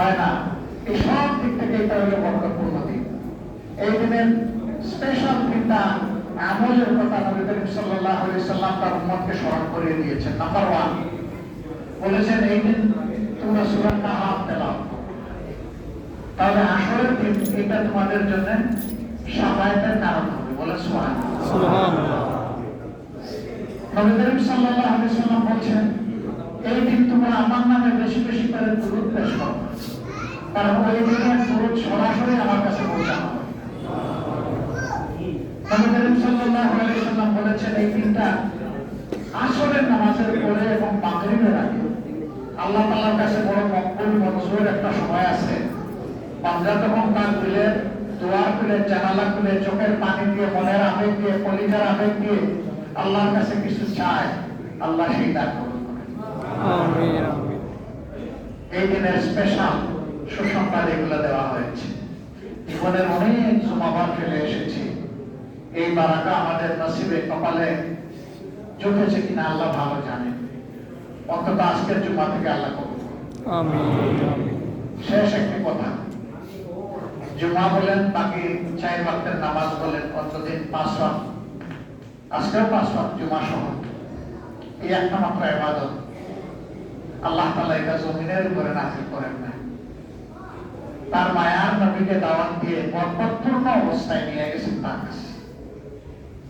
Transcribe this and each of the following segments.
হয় না। এই সব দিক থেকে এটা হলো বরকতপূর্ণ দিন। এই দিনের স্পেশাল দিনটা আমলের কথা নবী করিম সাল্লাল্লাহু আলাইহি সাল্লাম তার উম্মতকে স্মরণ করিয়ে দিয়েছেন। নাম্বার ওয়ান বলেছেন এই দিন তোমরা সূরা কাহাফ তেলাওয়াত তাহলে আসরের দিন এটা তোমাদের জন্য সাফায়াতের কারণ হবে। বলে সুবহানাল্লাহ। নবী করিম সাল্লাল্লাহু আলাইহি সাল্লাম বলছেন এই দিন তোমরা আমার নামে বেশি বেশি করে দুরূদ পেশ করো কারণ ওই দিনের দুরূদ সরাসরি আমার কাছে পৌঁছানো জানালা খুলে, চোখের পানি দিয়ে, মনের আবেগ দিয়ে, কলিজার আবেগ দিয়ে আল্লাহর কাছে কিছু চায়, আল্লাহ সেই কবুল করেন আমিন আমিন। এই দিনের স্পেশাল সুসংবাদ এগুলো দেওয়া হয়েছে। জীবনের অনেক জমাবার ফেলে এসেছি। এই বারাকা আমাদের নসিবে কপালে জুটেছে কিনা আল্লাহ ভালো জানেন অন্তত আজকের জুমা থেকে আল্লাহ কবুল শেষ একটি কথা। জুমা বলেন বাকি চার ওয়াক্তের নামাজ বলেন কতদিন পাঁচ আজকেও পাঁচ জুমা সহ এই একটা মাত্র ইবাদত। আল্লাহ তাআলা এটা জমিনের উপরে নাজিল করেন না। তার মায়ার নবীকে দাওয়াত দিয়ে বরকতপূর্ণ অবস্থায় নিয়ে গেছেন তার কাছে।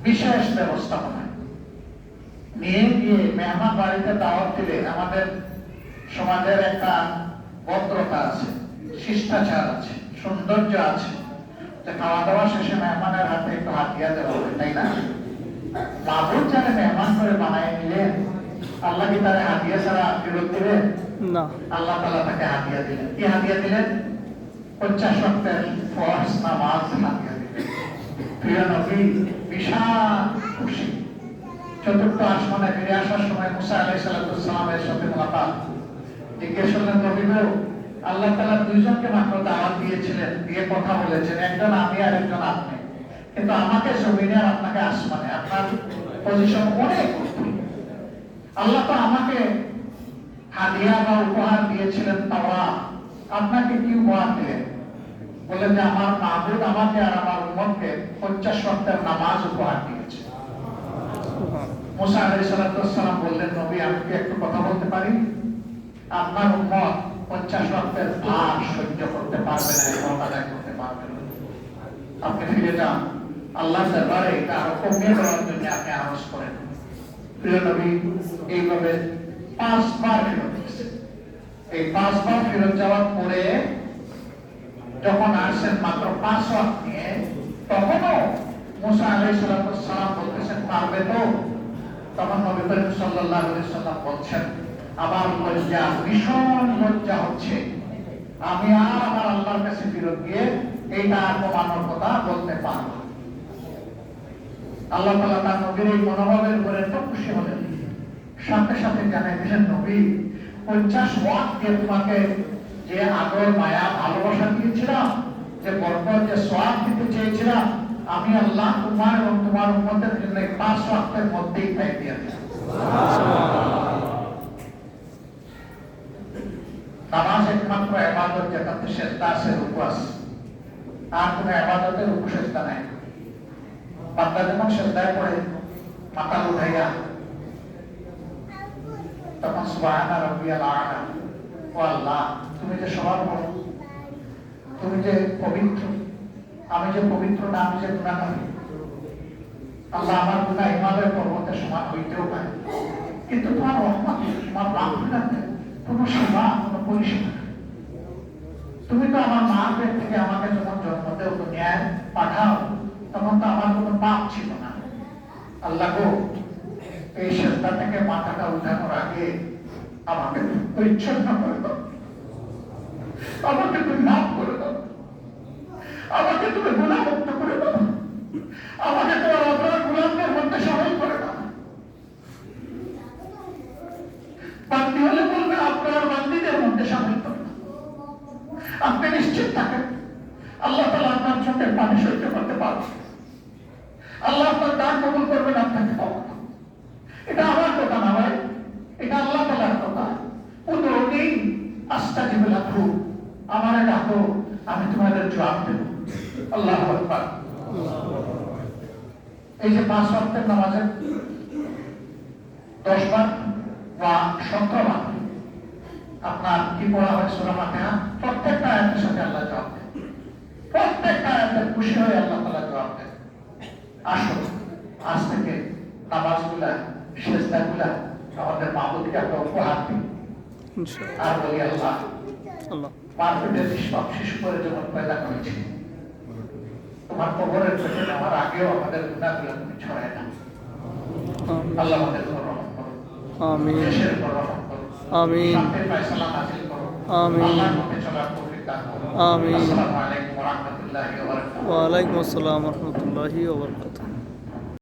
বিশেষ ব্যবস্থাপনায় নিয়ে গিয়ে মেহমান বাড়িতে দাওয়াত দিলে আমাদের সমাজের একটা ভদ্রতা আছে, শিষ্টাচার আছে, সৌন্দর্য আছে। খাওয়া দাওয়া শেষে মেহমানের হাতে একটু হাতিয়া দেওয়া হবে, তাই না? মাবুদ যারা মেহমান করে বানায় নিলেন আল্লাহ কি তারা হাতিয়া ছাড়া ফেরত দিবেন না। আল্লাহ তালা তাকে হাতিয়া দিলেন। কি হাতিয়া দিলেন? পঞ্চাশ রক্তের নামাজ হাতিয়া দিলেন। প্রিয় নবী বিশাল খুশি। চতুর্থ আসমানে ফিরে আসার সময় মুসা আলাই সালামের সাথে মোলাকাত। জিজ্ঞেস করলেন আল্লাহ তালা দুইজনকে মাত্র দাওয়াত দিয়েছিলেন দিয়ে কথা বলেছেন। একজন আমি আর একজন আপনি। কিন্তু আমাকে জমিনে আর আপনাকে আসমানে। আপনার পজিশন অনেক। আল্লাহ তো আমাকে হাদিয়া বা উপহার দিয়েছিলেন তাওয়া আপনাকে কি উপহার দিলেন? বললেন যে আমার মাহবুদ আমাকে আর আমার উম্মতকে পঞ্চাশ ওয়াক্তের নামাজ উপহার দিয়েছে। মুসা আলাইহিস সালাম বললেন, নবী, আমি কি একটু কথা বলতে পারি? আপনার উম্মত পঞ্চাশ ওয়াক্তের ভার সহ্য করতে পারবে না এবং আদায় করতে পারবে না। আপনি ফিরে যান। আল্লাহ দরবারে আরও কমিয়ে দেওয়ার জন্য আপনি আরজ করেন। প্রিয় নবী এইভাবে পাঁচবার ফেরত এই পাঁচবার ফেরত যাওয়ার পরে যখন আসছেন মাত্র পাঁচ ওয়াক্ত নিয়ে, তখনও মুসা আলাইহিস সালাম বলতেছেন, পারবে তো? তখন নবী করিম আলাইহি সাল্লাম বলছেন আমার লজ্জা, ভীষণ লজ্জা হচ্ছে। আমি আর আমার আল্লাহর কাছে ফিরত গিয়ে এইটা আর কমানোর কথা বলতে পারব। আল্লাহ তাআলা তার নবীর এই মনোভাবের উপরে এত খুশি হলেন। সাথে সাথে জানাই দিলেন, নবী, পঞ্চাশ ওয়াট তোমাকে যে মায়া, ভালোবাসা দিয়েছিলাম, যে যে দিতে চেয়েছিলাম, আমি আল্লাহ তোমার এবং তোমার উম্মতের জন্য পাঁচ ওয়াক্তের মধ্যেই তাই দিয়ে দিলাম। নামাজ একমাত্র এবাদত যেটাতে সেজদা আছে, রুকু আছে। আর কোনো এবাদতের রুকু সেজদা নাই। বান্দা যখন সেজদায় পড়ে মাথা উঠাইয়া তখন সুবহানা রাব্বিয়াল আলা ও আল্লাহ, তুমি যে সবার বড়, তুমি যে পবিত্র, আমি যে পবিত্র না, আমি যে গুণাগারী। আল্লাহ আমার গুণা হিমালয় পর্বতের সমান হইতেও পারে। কিন্তু তোমার রহমত তোমার রাখতে কোনো সেবা কোনো নেই। তুমি তো আমার মা পেট থেকে আমাকে যখন জন্ম দেও দুনিয়ায় পাঠাও। তখন তো আমার কোনো পাপ ছিল না। আল্লাহ এই শ্রদ্ধা থেকে মাথাটা উঠানোর আগে আমাকে পরিচ্ছন্ন করে দাও। আমাকে তুমি মাফ করে দাও। আমাকে তুমি গুণামুক্ত করে দাও। আমাকে তোমার অপরাধ গুণাঙ্গের মধ্যে সবাই করে দাও। বান্দি হলে বলবে, আপনার বান্দিদের মধ্যে সামিল করবে আপনি নিশ্চিত থাকেন। আল্লাহ তালা আপনার চোখের পানি সহ্য করতে পারবেন। আল্লাহ আপনার দান কবুল করবেন আপনাকে এটা আমার কথা না ভাই। এটা আল্লাহ তালার কথা। উদরণী আস্তা জীবনা খুব আমার ডাকো, আমি তোমাদের জবাব দেব। আল্লাহ এই যে পাঁচ ওয়াক্তের নামাজের দশ বার বা সতেরো বার আপনার কি পড়া হয় সুরা ফাতিহা? প্রত্যেকটা আয়াতের সাথে আল্লাহ জবাব দেন। প্রত্যেকটা আয়াতের খুশি হয়ে আল্লাহ তাআলা জবাব দেন। আসুন আজ থেকে নামাজগুলা শেষদাগুলা আমাদের মাহবুদকে আমরা উপহার দিই। আর বলি আল্লাহ নিষ্পাপ শিশু করে যখন পয়দা করেছি তোমার কবরের আমার আগেও আমাদের গুণাগুলো তুমি ছড়ায় না আল্লাহ আমাদের আমিন। আমিন। আমিন। আমিন। বারাকাতুহু। ওয়ালাইকুম আসসালাম রহমতুল্লাহি ওবরকাত